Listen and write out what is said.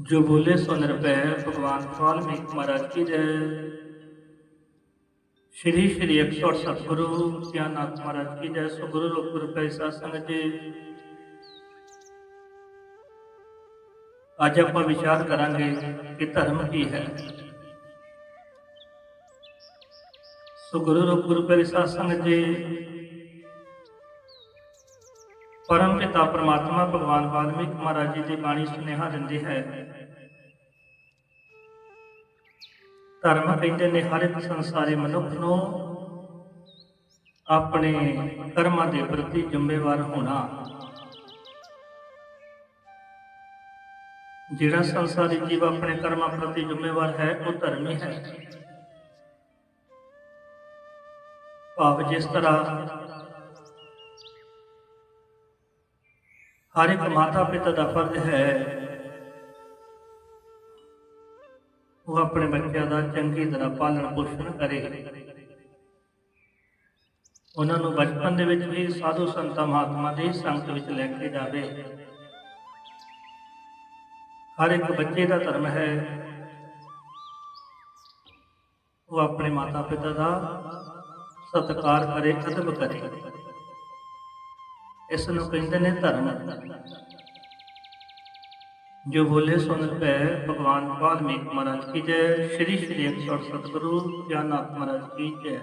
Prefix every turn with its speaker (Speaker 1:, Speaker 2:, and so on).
Speaker 1: जो बोले सो निरपय भगवान वाल्मीकि महाराज की जय। श्री श्री एक सौ सतगुरु गुरु ज्ञाननाथ महाराज की जय। सुगुरु गुरु गुरु पैसा संग जी। आज आप विचार करेंगे कि धर्म की है। सुगुरु गुरु पैसा संग जी। ਪਰਮ ਪਿਤਾ ਪਰਮਾਤਮਾ ਭਗਵਾਨ ਵਾਲਮੀਕ ਮਹਾਰਾਜ ਜੀ ਦੀ ਬਾਣੀ ਸੁਨੇਹਾ ਦਿੰਦੀ ਹੈ। ਧਰਮ ਕਹਿੰਦੇ ਨੇ, ਹਰ ਇੱਕ ਸੰਸਾਰੀ ਮਨੁੱਖ ਨੂੰ ਆਪਣੇ ਕਰਮਾਂ ਦੇ ਪ੍ਰਤੀ ਜ਼ਿੰਮੇਵਾਰ ਹੋਣਾ। ਜਿਹੜਾ ਸੰਸਾਰੀ ਜੀਵ ਆਪਣੇ ਕਰਮਾਂ ਪ੍ਰਤੀ ਜ਼ਿੰਮੇਵਾਰ ਹੈ, ਉਹ ਧਰਮੀ ਹੈ। ਭਾਵ ਜਿਸ ਤਰ੍ਹਾਂ ਹਰ ਇੱਕ ਮਾਤਾ ਪਿਤਾ ਦਾ ਫਰਜ਼ ਹੈ। ਉਹ ਆਪਣੇ ਬੱਚਿਆਂ ਦਾ ਚੰਗੀ ਤਰ੍ਹਾਂ ਪਾਲਣ ਪੋਸ਼ਣ ਕਰੇ। ਉਹਨਾਂ ਨੂੰ ਬਚਪਨ ਦੇ ਵਿੱਚ ਵੀ ਸਾਧੂ ਸੰਤਾਂ ਮਹਾਤਮਾ ਦੀ ਸੰਗਤ ਵਿੱਚ ਲੈ ਕੇ ਜਾਵੇ। ਹਰ ਇੱਕ ਬੱਚੇ ਦਾ ਧਰਮ ਹੈ। ਉਹ ਆਪਣੇ ਮਾਤਾ ਪਿਤਾ ਦਾ ਸਤਿਕਾਰ ਕਰੇ ਅਦਬ ਕਰੇ। ਇਸ ਨੂੰ ਕਹਿੰਦੇ ਨੇ ਧਰਮ। ਜੋ ਬੋਲੇ ਸੁਨ ਪੈ ਭਗਵਾਨ ਵਾਲਮੀਕ ਮਹਾਰਾਜ ਕੀ ਜੈ, ਸ਼੍ਰੀ ਸ਼੍ਰੀ ਅਕਸ਼ਰ ਸਤਿਗੁਰੂ ਗਿਆਨਨਾਥ ਮਹਾਰਾਜ ਕੀ ਜੈ।